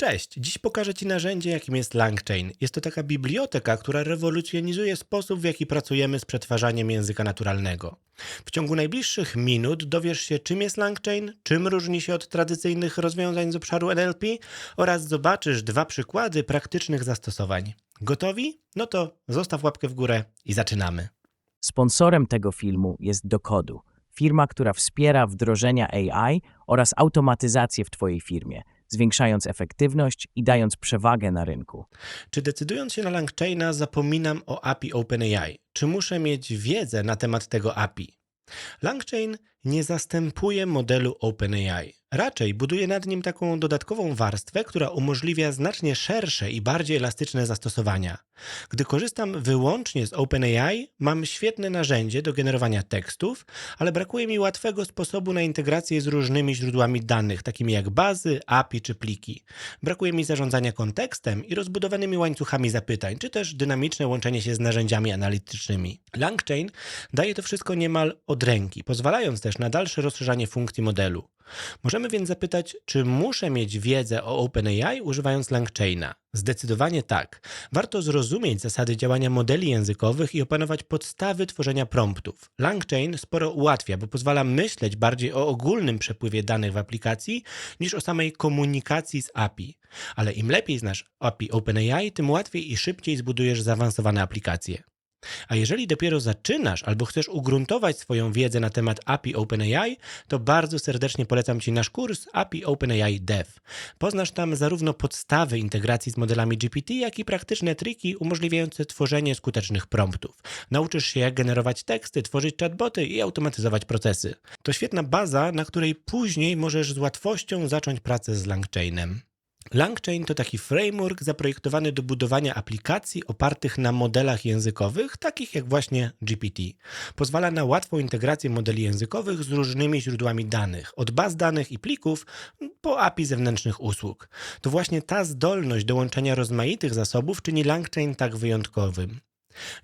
Cześć, dziś pokażę Ci narzędzie, jakim jest LangChain. Jest to taka biblioteka, która rewolucjonizuje sposób, w jaki pracujemy z przetwarzaniem języka naturalnego. W ciągu najbliższych minut dowiesz się, czym jest LangChain, czym różni się od tradycyjnych rozwiązań z obszaru NLP oraz zobaczysz dwa przykłady praktycznych zastosowań. Gotowi? No to zostaw łapkę w górę i zaczynamy. Sponsorem tego filmu jest Dokodu, firma, która wspiera wdrożenia AI oraz automatyzację w Twojej firmie, zwiększając efektywność i dając przewagę na rynku. Czy decydując się na LangChaina zapominam o API OpenAI? Czy muszę mieć wiedzę na temat tego API? LangChain nie zastępuje modelu OpenAI. Raczej buduje nad nim taką dodatkową warstwę, która umożliwia znacznie szersze i bardziej elastyczne zastosowania. Gdy korzystam wyłącznie z OpenAI, mam świetne narzędzie do generowania tekstów, ale brakuje mi łatwego sposobu na integrację z różnymi źródłami danych, takimi jak bazy, API czy pliki. Brakuje mi zarządzania kontekstem i rozbudowanymi łańcuchami zapytań, czy też dynamiczne łączenie się z narzędziami analitycznymi. LangChain daje to wszystko niemal od ręki, pozwalając też na dalsze rozszerzanie funkcji modelu. Możemy więc zapytać, czy muszę mieć wiedzę o OpenAI używając LangChaina? Zdecydowanie tak. Warto zrozumieć zasady działania modeli językowych i opanować podstawy tworzenia promptów. LangChain sporo ułatwia, bo pozwala myśleć bardziej o ogólnym przepływie danych w aplikacji niż o samej komunikacji z API. Ale im lepiej znasz API OpenAI, tym łatwiej i szybciej zbudujesz zaawansowane aplikacje. A jeżeli dopiero zaczynasz albo chcesz ugruntować swoją wiedzę na temat API OpenAI, to bardzo serdecznie polecam Ci nasz kurs API OpenAI Dev. Poznasz tam zarówno podstawy integracji z modelami GPT, jak i praktyczne triki umożliwiające tworzenie skutecznych promptów. Nauczysz się, jak generować teksty, tworzyć chatboty i automatyzować procesy. To świetna baza, na której później możesz z łatwością zacząć pracę z LangChainem. LangChain to taki framework zaprojektowany do budowania aplikacji opartych na modelach językowych, takich jak właśnie GPT. Pozwala na łatwą integrację modeli językowych z różnymi źródłami danych, od baz danych i plików po API zewnętrznych usług. To właśnie ta zdolność do łączenia rozmaitych zasobów czyni LangChain tak wyjątkowym.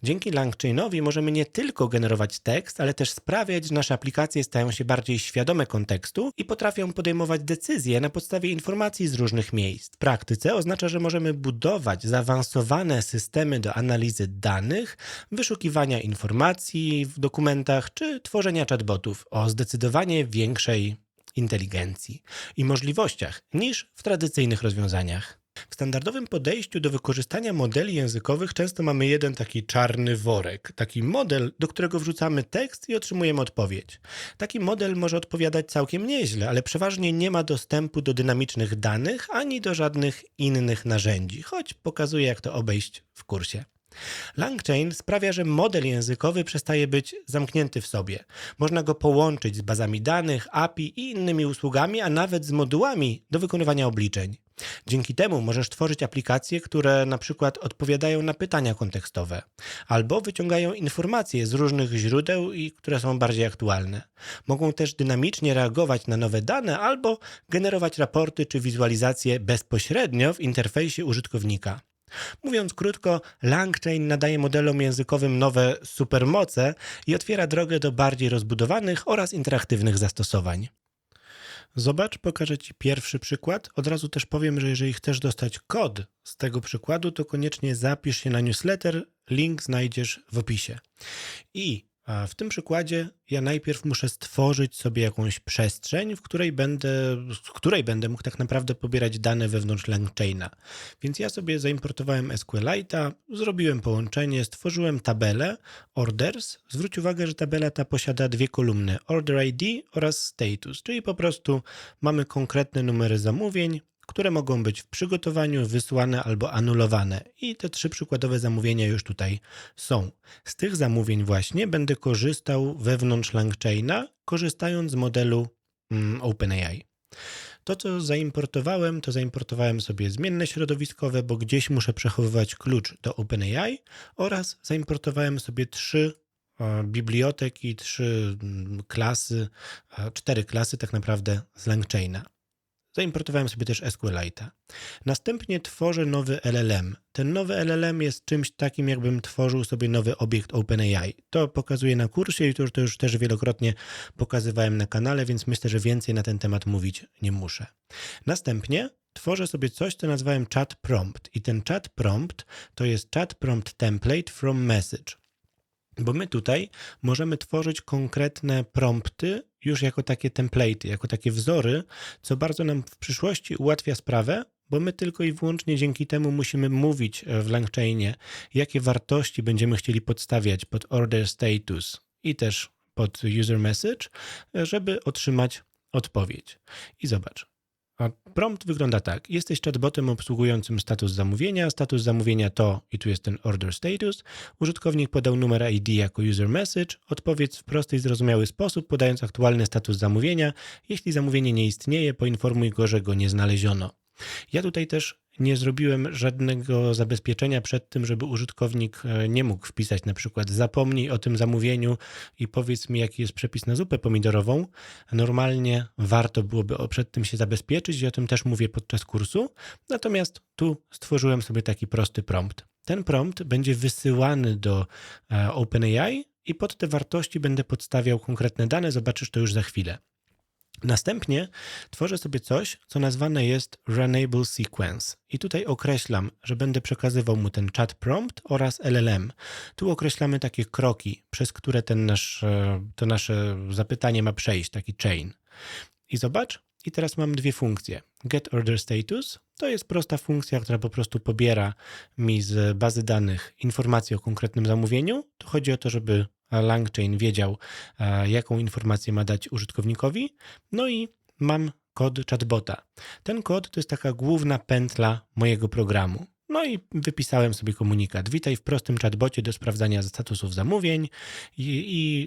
Dzięki LangChainowi możemy nie tylko generować tekst, ale też sprawiać, że nasze aplikacje stają się bardziej świadome kontekstu i potrafią podejmować decyzje na podstawie informacji z różnych miejsc. W praktyce oznacza, że możemy budować zaawansowane systemy do analizy danych, wyszukiwania informacji w dokumentach czy tworzenia chatbotów o zdecydowanie większej inteligencji i możliwościach niż w tradycyjnych rozwiązaniach. W standardowym podejściu do wykorzystania modeli językowych często mamy jeden taki czarny worek, taki model, do którego wrzucamy tekst i otrzymujemy odpowiedź. Taki model może odpowiadać całkiem nieźle, ale przeważnie nie ma dostępu do dynamicznych danych ani do żadnych innych narzędzi, choć pokazuję, jak to obejść w kursie. LangChain sprawia, że model językowy przestaje być zamknięty w sobie. Można go połączyć z bazami danych, API i innymi usługami, a nawet z modułami do wykonywania obliczeń. Dzięki temu możesz tworzyć aplikacje, które na przykład odpowiadają na pytania kontekstowe, albo wyciągają informacje z różnych źródeł i które są bardziej aktualne. Mogą też dynamicznie reagować na nowe dane albo generować raporty czy wizualizacje bezpośrednio w interfejsie użytkownika. Mówiąc krótko, LangChain nadaje modelom językowym nowe supermoce i otwiera drogę do bardziej rozbudowanych oraz interaktywnych zastosowań. Zobacz, pokażę Ci pierwszy przykład. Od razu też powiem, że jeżeli chcesz dostać kod z tego przykładu, to koniecznie zapisz się na newsletter. Link znajdziesz w opisie. I w tym przykładzie ja najpierw muszę stworzyć sobie jakąś przestrzeń, w której będę, z której będę mógł tak naprawdę pobierać dane wewnątrz LangChaina. Więc ja sobie zaimportowałem SQLite'a, zrobiłem połączenie, stworzyłem tabelę orders. Zwróć uwagę, że tabela ta posiada dwie kolumny: order ID oraz status, czyli po prostu mamy konkretne numery zamówień, które mogą być w przygotowaniu, wysłane albo anulowane. I te trzy przykładowe zamówienia już tutaj są. Z tych zamówień właśnie będę korzystał wewnątrz LangChaina, korzystając z modelu mm, OpenAI. To, co zaimportowałem, to zaimportowałem sobie zmienne środowiskowe, bo gdzieś muszę przechowywać klucz do OpenAI oraz zaimportowałem sobie trzy e, biblioteki, trzy mm, klasy, e, cztery klasy tak naprawdę z LangChaina. Zaimportowałem sobie też SQLite'a. Następnie tworzę nowy LLM. Ten nowy LLM jest czymś takim, jakbym tworzył sobie nowy obiekt OpenAI. To pokazuję na kursie i to to już też wielokrotnie pokazywałem na kanale, więc myślę, że więcej na ten temat mówić nie muszę. Następnie tworzę sobie coś, co nazwałem chat prompt. I ten chat prompt to jest chat prompt template from message. Bo my tutaj możemy tworzyć konkretne prompty już jako takie template'y, jako takie wzory, co bardzo nam w przyszłości ułatwia sprawę, bo my tylko i wyłącznie dzięki temu musimy mówić e, w LangChainie, jakie wartości będziemy chcieli podstawiać pod order status i też pod user message, e, żeby otrzymać odpowiedź. I zobacz. A prompt wygląda tak. Jesteś chatbotem obsługującym status zamówienia. Status zamówienia to, i tu jest ten order status. Użytkownik podał numer ID jako user message. Odpowiedz w prosty i zrozumiały sposób, podając aktualny status zamówienia. Jeśli zamówienie nie istnieje, poinformuj go, że go nie znaleziono. Ja tutaj też nie zrobiłem żadnego zabezpieczenia przed tym, żeby użytkownik e, nie mógł wpisać na przykład zapomnij o tym zamówieniu i powiedz mi, jaki jest przepis na zupę pomidorową. Normalnie warto byłoby przed tym się zabezpieczyć i o tym też mówię podczas kursu. Natomiast tu stworzyłem sobie taki prosty prompt. Ten prompt będzie wysyłany do e, OpenAI i pod te wartości będę podstawiał konkretne dane. Zobaczysz to już za chwilę. Następnie tworzę sobie coś, co nazwane jest Runnable Sequence. I tutaj określam, że będę przekazywał mu ten chat prompt oraz LLM. Tu określamy takie kroki, przez które ten nasz, e, to nasze zapytanie ma przejść, taki chain. I zobacz, i teraz mam dwie funkcje. Get order status to jest prosta funkcja, która po prostu pobiera mi z bazy danych informacje o konkretnym zamówieniu. Tu chodzi o to, żeby LangChain wiedział, jaką informację ma dać użytkownikowi. No i mam kod chatbota. Ten kod to jest taka główna pętla mojego programu. No i wypisałem sobie komunikat. Witaj w prostym chatbocie do sprawdzania statusów zamówień i,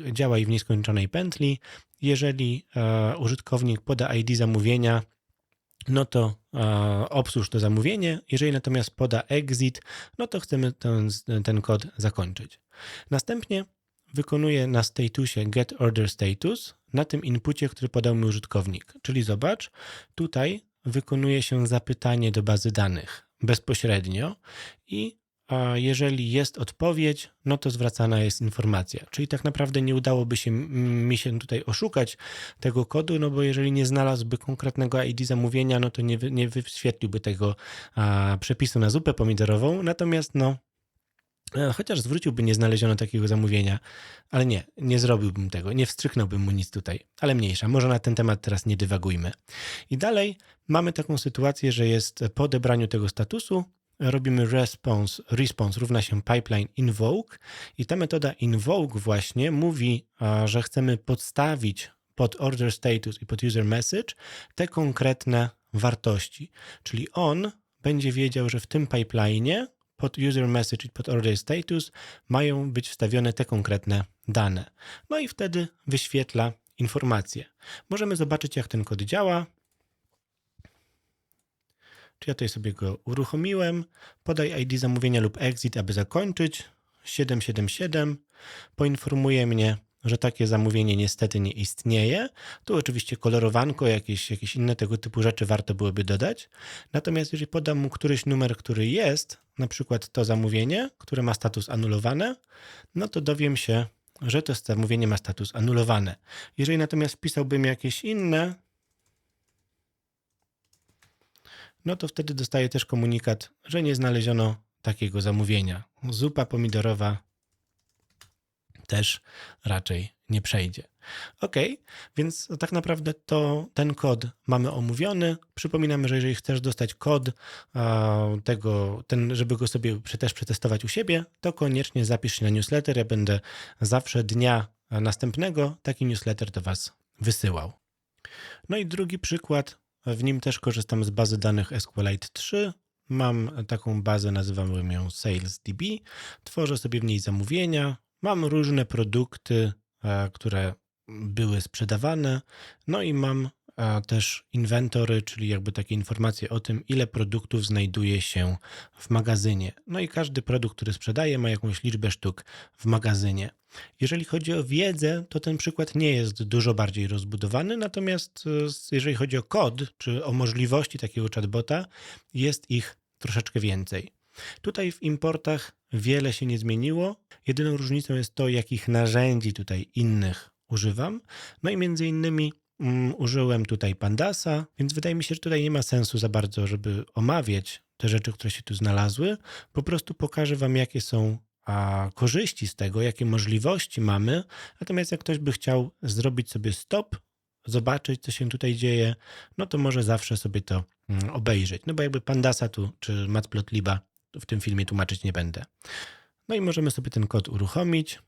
i działaj w nieskończonej pętli. Jeżeli e, użytkownik poda ID zamówienia, no to e, obsłuż to zamówienie. Jeżeli natomiast poda exit, no to chcemy ten, ten kod zakończyć. Następnie wykonuję na statusie get order status na tym inpucie, który podał mi użytkownik. Czyli zobacz, tutaj wykonuje się zapytanie do bazy danych bezpośrednio i a jeżeli jest odpowiedź, no to zwracana jest informacja. Czyli tak naprawdę nie udałoby się mi się tutaj oszukać tego kodu, no bo jeżeli nie znalazłby konkretnego ID zamówienia, no to nie, nie wyświetliłby tego a, przepisu na zupę pomidorową. Natomiast no, E, Chociaż zwróciłby, nie znaleziono takiego zamówienia, ale nie, nie zrobiłbym tego, nie wstrzyknąłbym mu nic tutaj, ale mniejsza, może na ten temat teraz nie dywagujmy. I dalej mamy taką sytuację, że jest po odebraniu tego statusu, robimy response, response równa się pipeline invoke i ta metoda invoke właśnie mówi, że chcemy podstawić pod order status i pod user message te konkretne wartości, czyli on będzie wiedział, że w tym pipeline'ie pod user message i pod order status mają być wstawione te konkretne dane. No i wtedy wyświetla informacje. Możemy zobaczyć, jak ten kod działa. Czy ja tutaj sobie go uruchomiłem? Podaj ID zamówienia lub exit, aby zakończyć. 777 poinformuje mnie, że takie zamówienie niestety nie istnieje. Tu oczywiście kolorowanko, jakieś, jakieś inne tego typu rzeczy warto byłoby dodać. Natomiast jeżeli podam mu któryś numer, który jest, na przykład to zamówienie, które ma status anulowane, no to dowiem się, że to zamówienie ma status anulowane. Jeżeli natomiast wpisałbym jakieś inne, no to wtedy dostaję też komunikat, że nie znaleziono takiego zamówienia. Zupa pomidorowa też raczej nie przejdzie. Ok, więc tak naprawdę to ten kod mamy omówiony. Przypominamy, że jeżeli chcesz dostać kod tego, ten, żeby go sobie też przetestować u siebie, to koniecznie zapisz się na newsletter. Ja będę zawsze dnia następnego taki newsletter do Was wysyłał. No i drugi przykład, w nim też korzystam z bazy danych SQLite 3. Mam taką bazę, nazywamy ją SalesDB. Tworzę sobie w niej zamówienia. Mam różne produkty, e, które były sprzedawane. No i mam e, też inwentory, czyli jakby takie informacje o tym, ile produktów znajduje się w magazynie. No i każdy produkt, który sprzedaje, ma jakąś liczbę sztuk w magazynie. Jeżeli chodzi o wiedzę, to ten przykład nie jest dużo bardziej rozbudowany, natomiast e, jeżeli chodzi o kod, czy o możliwości takiego chatbota, jest ich troszeczkę więcej. Tutaj w importach wiele się nie zmieniło. Jedyną różnicą jest to, jakich narzędzi tutaj innych używam. No i między innymi mm, użyłem tutaj Pandasa, więc wydaje mi się, że tutaj nie ma sensu za bardzo, żeby omawiać te rzeczy, które się tu znalazły. Po prostu pokażę Wam, jakie są a, korzyści z tego, jakie możliwości mamy. Natomiast jak ktoś by chciał zrobić sobie stop, zobaczyć, co się tutaj dzieje, no to może zawsze sobie to mm, obejrzeć. No bo jakby Pandasa tu, czy Matplotlib'a w tym filmie tłumaczyć nie będę. No i możemy sobie ten kod uruchomić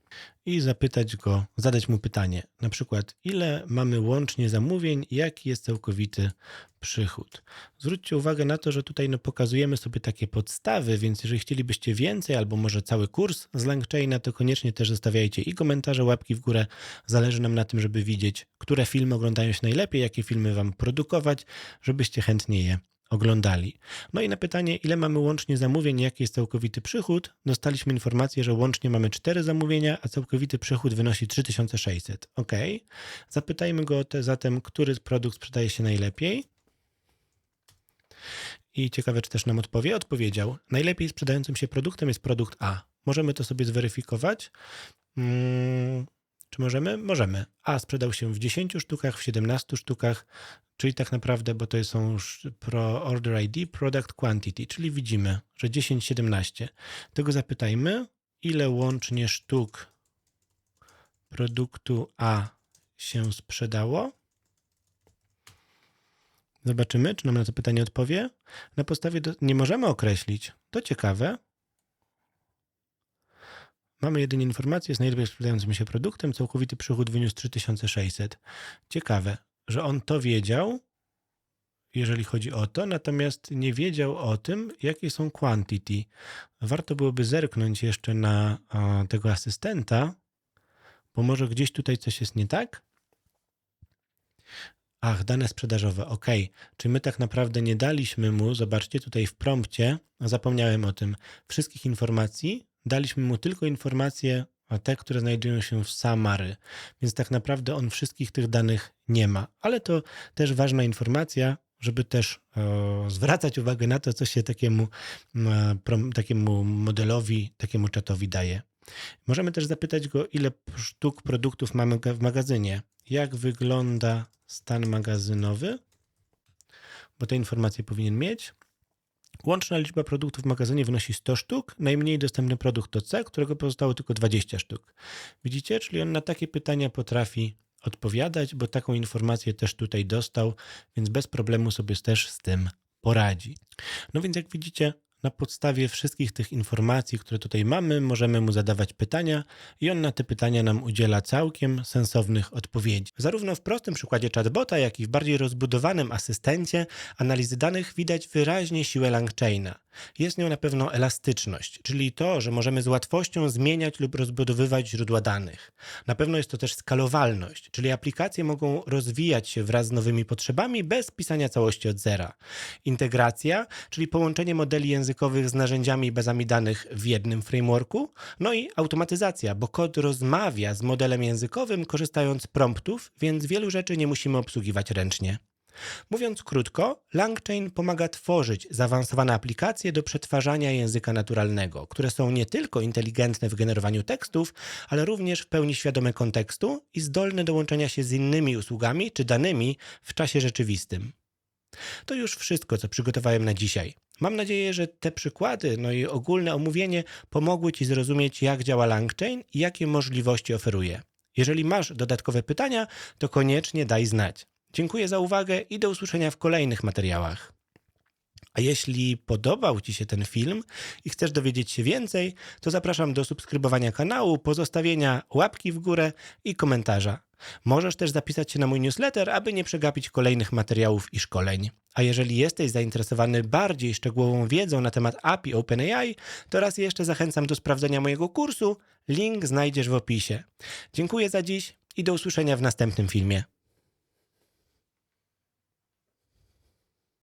i zapytać go, zadać mu pytanie, na przykład ile mamy łącznie zamówień jaki jest całkowity przychód. Zwróćcie uwagę na to, że tutaj no, pokazujemy sobie takie podstawy, więc jeżeli chcielibyście więcej albo może cały kurs z LangChaina, to koniecznie też zostawiajcie i komentarze, łapki w górę. Zależy nam na tym, żeby widzieć, które filmy oglądają się najlepiej, jakie filmy wam produkować, żebyście chętnie je oglądali. No i na pytanie, ile mamy łącznie zamówień, jaki jest całkowity przychód, dostaliśmy informację, że łącznie mamy 4 zamówienia, a całkowity przychód wynosi 3600. Ok. Zapytajmy go te, zatem, który produkt sprzedaje się najlepiej. I ciekawe, czy też nam odpowie. Odpowiedział, najlepiej sprzedającym się produktem jest produkt A. Możemy to sobie zweryfikować. Hmm, czy możemy? Możemy. A sprzedał się w 10 sztukach, w 17 sztukach, czyli tak naprawdę, bo to są już pro order ID, product quantity, czyli widzimy, że 10, 17. Tego zapytajmy, ile łącznie sztuk produktu A się sprzedało. Zobaczymy, czy nam na to pytanie odpowie. Na podstawie do... nie możemy określić. To ciekawe. Mamy jedynie informację, jest najlepiej sprzedającym się produktem, całkowity przychód wyniósł 3600. Ciekawe, że on to wiedział, jeżeli chodzi o to, natomiast nie wiedział o tym, jakie są quantity. Warto byłoby zerknąć jeszcze na a, tego asystenta, bo może gdzieś tutaj coś jest nie tak. Ach, dane sprzedażowe, ok. Czy my tak naprawdę nie daliśmy mu, zobaczcie tutaj w prompcie, zapomniałem o tym, wszystkich informacji, daliśmy mu tylko informacje, a te, które znajdują się w Samary, więc tak naprawdę on wszystkich tych danych nie ma. Ale to też ważna informacja, żeby też e, zwracać uwagę na to, co się takiemu, e, prom, takiemu modelowi, takiemu czatowi daje. Możemy też zapytać go, ile sztuk produktów mamy w magazynie, jak wygląda stan magazynowy, bo te informacje powinien mieć. Łączna liczba produktów w magazynie wynosi 100 sztuk. Najmniej dostępny produkt to C, którego pozostało tylko 20 sztuk. Widzicie? Czyli on na takie pytania potrafi odpowiadać, bo taką informację też tutaj dostał, więc bez problemu sobie też z tym poradzi. No więc jak widzicie, na podstawie wszystkich tych informacji, które tutaj mamy, możemy mu zadawać pytania i on na te pytania nam udziela całkiem sensownych odpowiedzi. Zarówno w prostym przykładzie chatbota, jak i w bardziej rozbudowanym asystencie analizy danych widać wyraźnie siłę LangChaina. Jest nią na pewno elastyczność, czyli to, że możemy z łatwością zmieniać lub rozbudowywać źródła danych. Na pewno jest to też skalowalność, czyli aplikacje mogą rozwijać się wraz z nowymi potrzebami bez pisania całości od zera. Integracja, czyli połączenie modeli językowych z narzędziami i bazami danych w jednym frameworku. No i automatyzacja, bo kod rozmawia z modelem językowym korzystając z promptów, więc wielu rzeczy nie musimy obsługiwać ręcznie. Mówiąc krótko, LangChain pomaga tworzyć zaawansowane aplikacje do przetwarzania języka naturalnego, które są nie tylko inteligentne w generowaniu tekstów, ale również w pełni świadome kontekstu i zdolne do łączenia się z innymi usługami czy danymi w czasie rzeczywistym. To już wszystko, co przygotowałem na dzisiaj. Mam nadzieję, że te przykłady, no i ogólne omówienie pomogły Ci zrozumieć, jak działa LangChain i jakie możliwości oferuje. Jeżeli masz dodatkowe pytania, to koniecznie daj znać. Dziękuję za uwagę i do usłyszenia w kolejnych materiałach. A jeśli podobał Ci się ten film i chcesz dowiedzieć się więcej, to zapraszam do subskrybowania kanału, pozostawienia łapki w górę i komentarza. Możesz też zapisać się na mój newsletter, aby nie przegapić kolejnych materiałów i szkoleń. A jeżeli jesteś zainteresowany bardziej szczegółową wiedzą na temat API OpenAI, to raz jeszcze zachęcam do sprawdzenia mojego kursu. Link znajdziesz w opisie. Dziękuję za dziś i do usłyszenia w następnym filmie.